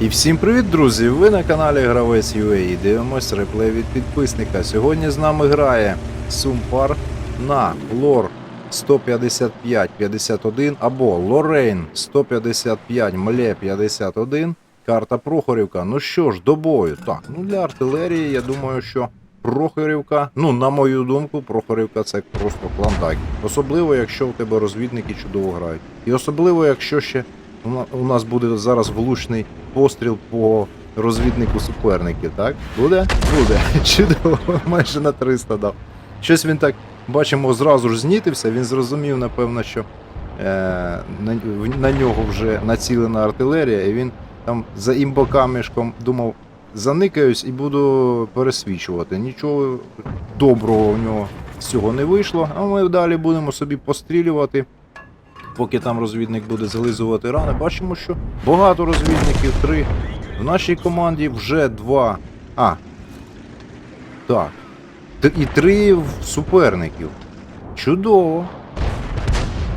І всім привіт, друзі! Ви на каналі Гравець UA і дивимось реплей від підписника. Сьогодні з нами грає Сумпар на лор 155-51 або Лорейн 155 Мле 51. Карта Прохорівка. Ну що ж, до бою. Так, ну для артилерії, я думаю, що Прохорівка, ну, на мою думку, Прохорівка це просто клондайк. Особливо, якщо у тебе розвідники чудово грають. І особливо, якщо ще у нас буде зараз влучний постріл по розвіднику суперників, так? Буде? Буде. Чудово, майже на 300 дав. Щось він так, бачимо, зразу ж знітився, він зрозумів, напевно, що е, на, на нього вже націлена артилерія, і він там за імбокамішком думав, заникаюсь і буду пересвічувати. Нічого доброго у нього з цього не вийшло, а ми далі будемо собі пострілювати. Поки там розвідник буде зализувати рани, бачимо, що багато розвідників, три. В нашій команді вже два. А. Так. І три суперників. Чудово.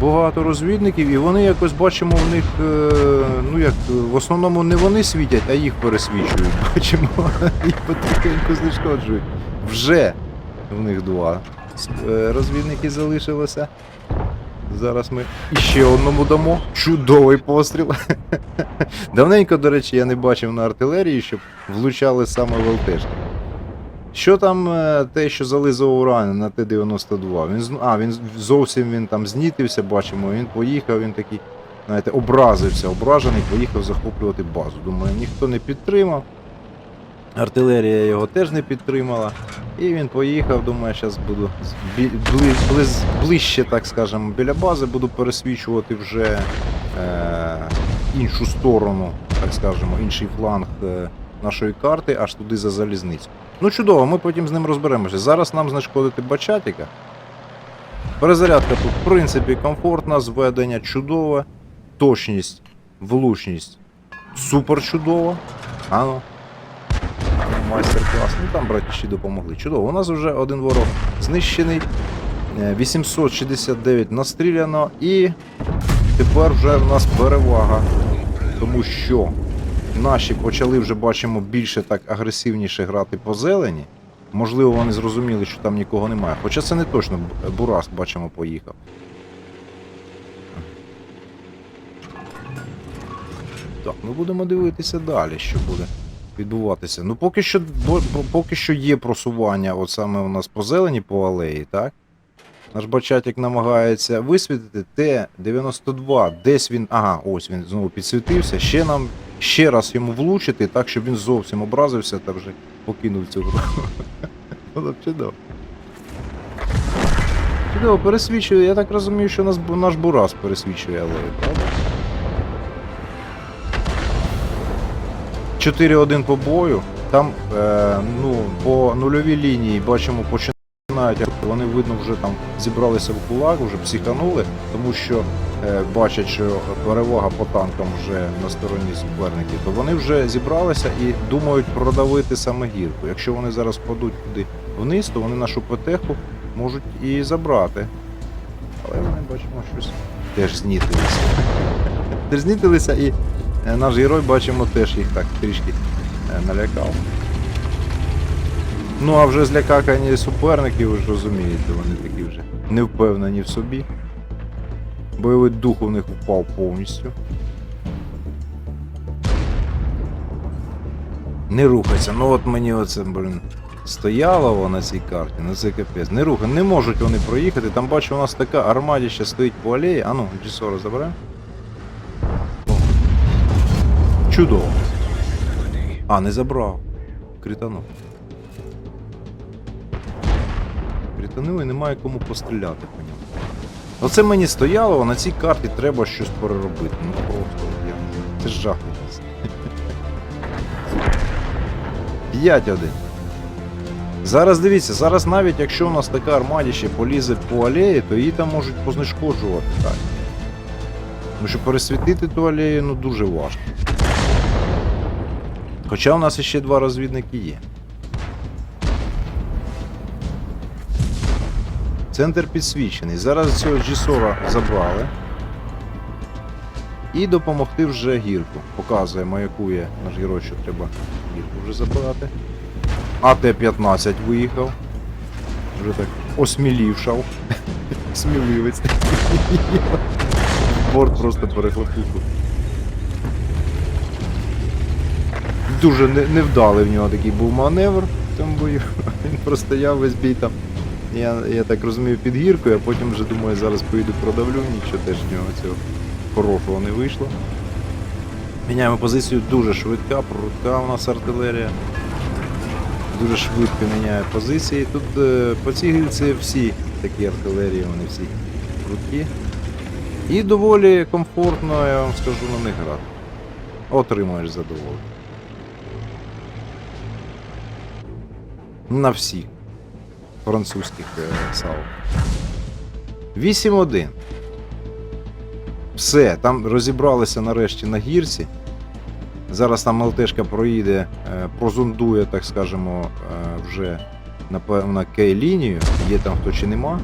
Багато розвідників, і вони якось бачимо в них, е, ну як, в основному не вони світять, а їх пересвічують. Бачимо, їх потихеньку знешкоджують. Вже в них два е, розвідники залишилося. Зараз ми іще одному дамо. Чудовий постріл. Давненько, до речі, я не бачив на артилерії, щоб влучали саме в ЛТшки. Що там е, те, що зализував рани на Т-92? Він, а, він зовсім він там знітився, бачимо, він поїхав, він такий, знаєте, образився, ображений, поїхав захоплювати базу. Думаю, ніхто не підтримав. Артилерія його теж не підтримала. І він поїхав, думаю, зараз буду ближче, так скажемо, біля бази, буду пересвічувати вже е, іншу сторону, так скажемо, інший фланг е, нашої карти, аж туди за залізницю. Ну чудово, ми потім з ним розберемося. Зараз нам знешкодити бачатіка. Перезарядка тут, в принципі, комфортна, зведення чудове, точність, влучність супер чудова. Ано. Майстер-клас. Ну там братіші допомогли. Чудово. У нас вже один ворог знищений. Е, 869 настріляно і тепер вже в нас перевага. Тому що наші почали вже бачимо більше так агресивніше грати по зелені. Можливо, вони зрозуміли, що там нікого немає. Хоча це не точно. Бурас, бачимо, поїхав. Так, ми будемо дивитися далі, що буде відбуватися. Ну, поки що, поки що є просування, от саме у нас по зелені, по алеї, так? Наш бачатик намагається висвітити Т-92. Десь він. Ага, ось він знову підсвітився. Ще нам ще раз йому влучити, так, щоб він зовсім образився та вже покинув цю гру. Було б чудово. Чудово, пересвічує. Я так розумію, що наш Бурас пересвічує алею, правда? 4-1 по бою. Там е, ну, по нульовій лінії бачимо починають, вони видно вже там зібралися в кулак, вже психанули, тому що е, бачать, що перевага по танкам вже на стороні суперників, то вони вже зібралися і думають продавити саме гірку. Якщо вони зараз впадуть туди вниз, то вони нашу ПТХу можуть і забрати. Але вони бачимо щось теж знітилися. Теж знітилися і Наш герой, бачимо, теж їх так трішки е, налякав. Ну, а вже злякакані суперники, ви ж розумієте, вони такі вже не впевнені в собі. Бойовий дух у них впав повністю. Не рухайся. Ну от мені оце, блін, стояло на цій карті, ну це капець. Не рухай, не можуть вони проїхати. Там бачу, у нас така армадіща стоїть по алеї. А ну, G40 заберемо. Чудово. А, не забрав. Кританув. Кританув і немає кому постріляти по ньому. Оце мені стояло, а на цій карті треба щось переробити. Ну просто я. Це жах якийсь. 5-1. Зараз дивіться, зараз навіть якщо у нас така армадіще полізе по алеї, то її там можуть познешкоджувати так. Тому що пересвітити ту алею ну дуже важко. Хоча у нас ще два розвідники є. Центр підсвічений. Зараз цього G40 забрали. І допомогти вже гірку. Показує, маякує наш герой, що треба гірку вже забирати. АТ-15 виїхав. Вже так осмілівшав. Сміливець. Борт просто перехлопуху. Дуже невдалий в нього такий був маневр в цьому бою. Він простояв весь бій там. Я, я так розумію, під гіркою, а потім вже думаю, зараз поїду продавлю, нічого теж в нього цього хорошого не вийшло. Міняємо позицію дуже швидка, прудка у нас артилерія. Дуже швидко міняє позиції. Тут е, по цій гільці всі такі артилерії, вони всі круткі. І доволі комфортно, я вам скажу, на них грати. Отримаєш задоволення. На всіх французьких е, САУ. 8-1. Все, там розібралися нарешті на гірці. Зараз там ЛТшка проїде, е, прозондує, так скажемо, е, вже напевно кей-лінію. Є там хто чи нема.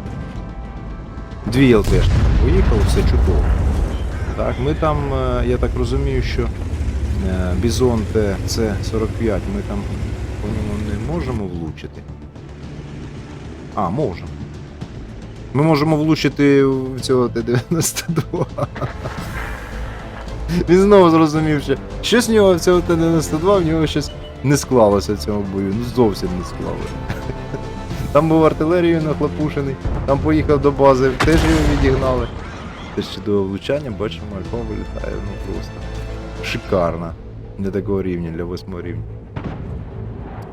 Дві ЛТшки поїхали, все чудово. Так, ми там, я так розумію, що Бізон Т-45, ми там не можемо влучити. А, можемо. Ми можемо влучити в цього Т-92. Він знову зрозумів, що щось в нього в цього Т-92, в нього щось не склалося в цьому бою. Ну зовсім не склалося. Там був артилерією нахлопушений, там поїхав до бази, теж його відігнали. Теж чудове влучання, бачимо, альфа вилітає, ну просто шикарно. Для такого рівня, для восьмого рівня.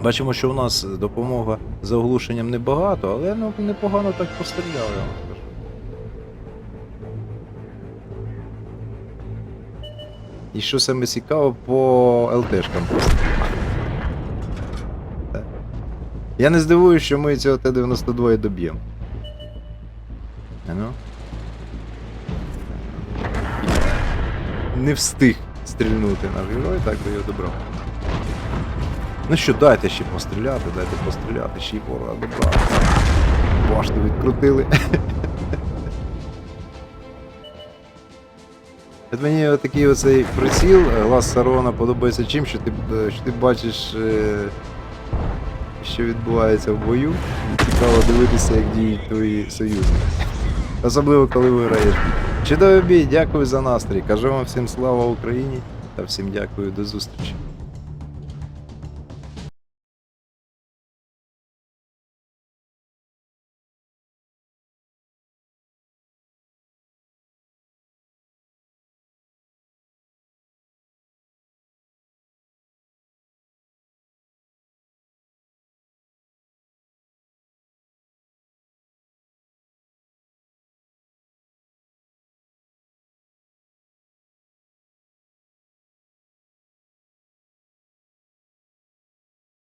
Бачимо, що у нас допомога за оглушенням небагато, але ну, непогано так постріляли, я вам скажу. І що саме цікаво, по ЛТшкам Я не здивуюсь, що ми цього Т-92 доб'ємо. Ну. Не встиг стрільнути наш герой, так би його добрав. Ну що, дайте ще постріляти, дайте постріляти, ще й ворога добрати. Башти відкрутили. От мені такий оцей приціл е, Лас Сарона подобається чим, що ти, е, що ти бачиш, е, що відбувається в бою. Цікаво дивитися, як діють твої союзники. Особливо, коли виграєш. Чудовий бій, дякую за настрій. Кажу вам всім слава Україні та всім дякую, до зустрічі.